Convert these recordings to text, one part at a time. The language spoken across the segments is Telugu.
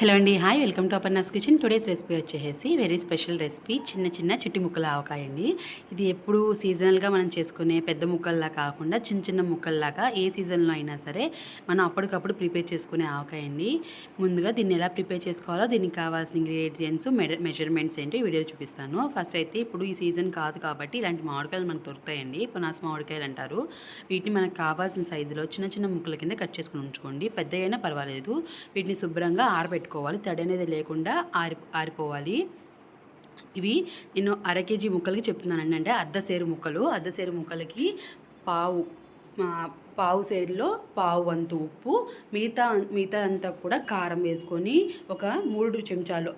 హలో అండి hi welcome to Aparna's kitchen. Today's recipe వచ్చేసి వెరీ స్పెషల్ రెసిపీ చిన్న చిన్న చిట్టి ముక్కల ఆవకాయ అండి. ఇది ఎప్పుడు సీజనల్గా మనం చేసుకునే పెద్ద ముక్కల్లా కాకుండా చిన్న చిన్న ముక్కల్లాగా ఏ సీజన్లో అయినా సరే మనం అప్పటికప్పుడు ప్రిపేర్ చేసుకునే ఆవకాయ అండి. ముందుగా దీన్ని ఎలా ప్రిపేర్ చేసుకోవాలో దీనికి కావాల్సిన ఇంగ్రీడియంట్స్ మెజర్మెంట్స్ ఏంటో వీడియో చూపిస్తాను. ఫస్ట్ అయితే ఇప్పుడు ఈ సీజన్ కాదు కాబట్టి ఇలాంటి మామిడికాయలు మనకు దొరుకుతాయండి. పునాస్ మామిడికాయలు అంటారు. వీటిని మనకు కావాల్సిన సైజులో చిన్న చిన్న ముక్కల కింద కట్ చేసుకుని ఉంచుకోండి. పెద్దగైనా పర్వాలేదు. వీటిని శుభ్రంగా పెట్టుకోవాలి. తడి అనేది లేకుండా ఆరి ఆరిపోవాలి. ఇవి నేను అర కేజీ ముక్కలకి చెప్తున్నానండి. అంటే అర్ధ సేరు ముక్కలు. అర్ధ సేరు ముక్కలకి పావు పావు సేరులో పావు వంతు ఉప్పు మిగతా మిగతా అంతా కూడా కారం వేసుకొని ఒక మూడు చెంచాలు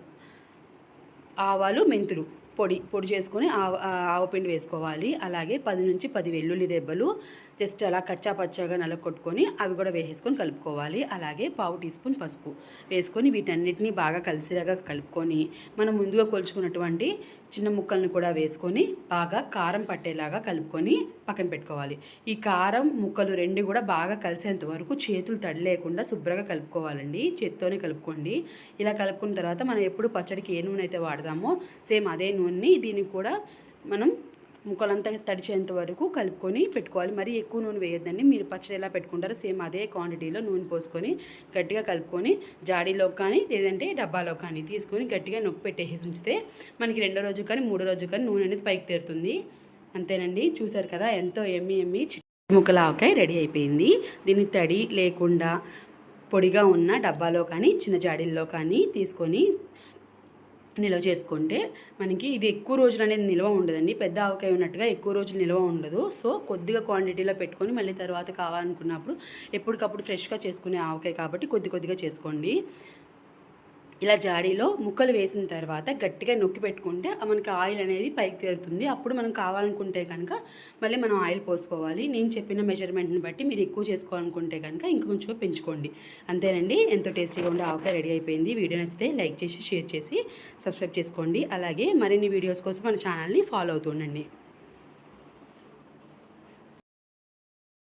ఆవాలు మెంతులు పొడి పొడి చేసుకొని ఆవు ఆ- ఆవపిండి వేసుకోవాలి. అలాగే పది నుంచి పది వెల్లుల్లి రెబ్బలు జస్ట్ అలా కచ్చా పచ్చాగా నలకొట్టుకొని అవి కూడా వేసేసుకొని కలుపుకోవాలి. అలాగే పావు టీ స్పూన్ పసుపు వేసుకొని వీటన్నిటిని బాగా కలిసేలాగా కలుపుకొని మనం ముందుగా కొలుచుకున్నటువంటి చిన్న ముక్కల్ని కూడా వేసుకొని బాగా కారం పట్టేలాగా కలుపుకొని పక్కన పెట్టుకోవాలి. ఈ కారం ముక్కలు రెండు కూడా బాగా కలిసేంత వరకు చేతులు తడి లేకుండా శుభ్రంగా కలుపుకోవాలండి. చేత్తోనే కలుపుకోండి. ఇలా కలుపుకున్న తర్వాత మనం ఎప్పుడు పచ్చడికి ఏ నూనె అయితే వాడదామో సేమ్ అదే నూనె నూనెని దీనికి కూడా మనం ముక్కలంతా తడిచేంత వరకు కలుపుకొని పెట్టుకోవాలి. మరీ ఎక్కువ నూనె వేయొద్దండి. మీరు పచ్చడి ఎలా పెట్టుకుంటారో సేమ్ అదే క్వాంటిటీలో నూనె పోసుకొని గట్టిగా కలుపుకొని జాడీలో కానీ లేదంటే డబ్బాలో కానీ తీసుకొని గట్టిగా నొక్కి పెట్టేసి ఉంచితే మనకి రెండో రోజు కానీ మూడో రోజు కానీ నూనె అనేది పైకి తేరుతుంది. అంతేనండి. చూసారు కదా ఎంతో ఎమ్మి ఎమ్మి చిట్టి ముక్కల ఆవకాయ రెడీ అయిపోయింది. దీన్ని తడి లేకుండా పొడిగా ఉన్న డబ్బాలో కానీ చిన్న జాడీల్లో కానీ తీసుకొని నిల్వ చేసుకుంటే మనకి ఇది ఎక్కువ రోజులు అనేది నిల్వ ఉండదండి. పెద్ద ఆవకాయ ఉన్నట్టుగా ఎక్కువ రోజులు నిల్వ ఉండదు. సో కొద్దిగా క్వాంటిటీలో పెట్టుకొని మళ్ళీ తర్వాత కావాలనుకున్నప్పుడు ఎప్పటికప్పుడు ఫ్రెష్గా చేసుకునే ఆవకాయ కాబట్టి కొద్ది కొద్దిగా చేసుకోండి. ఇలా జాడీలో ముక్కలు వేసిన తర్వాత గట్టిగా నొక్కి పెట్టుకుంటే మనకి ఆయిల్ అనేది పైకి తేరుతుంది. అప్పుడు మనం కావాలనుకుంటే కనుక మళ్ళీ మనం ఆయిల్ పోసుకోవాలి. నేను చెప్పిన మెజర్మెంట్ని బట్టి మీరు ఎక్కువ చేసుకోవాలనుకుంటే కనుక ఇంకొంచెం పెంచుకోండి. అంతేనండి. ఎంతో టేస్టీగా ఉండే ఆవకాయ రెడీ అయిపోయింది. వీడియో నచ్చితే లైక్ చేసి షేర్ చేసి సబ్స్క్రైబ్ చేసుకోండి. అలాగే మరిన్ని వీడియోస్ కోసం మన ఛానల్ని ఫాలో అవుతుండండి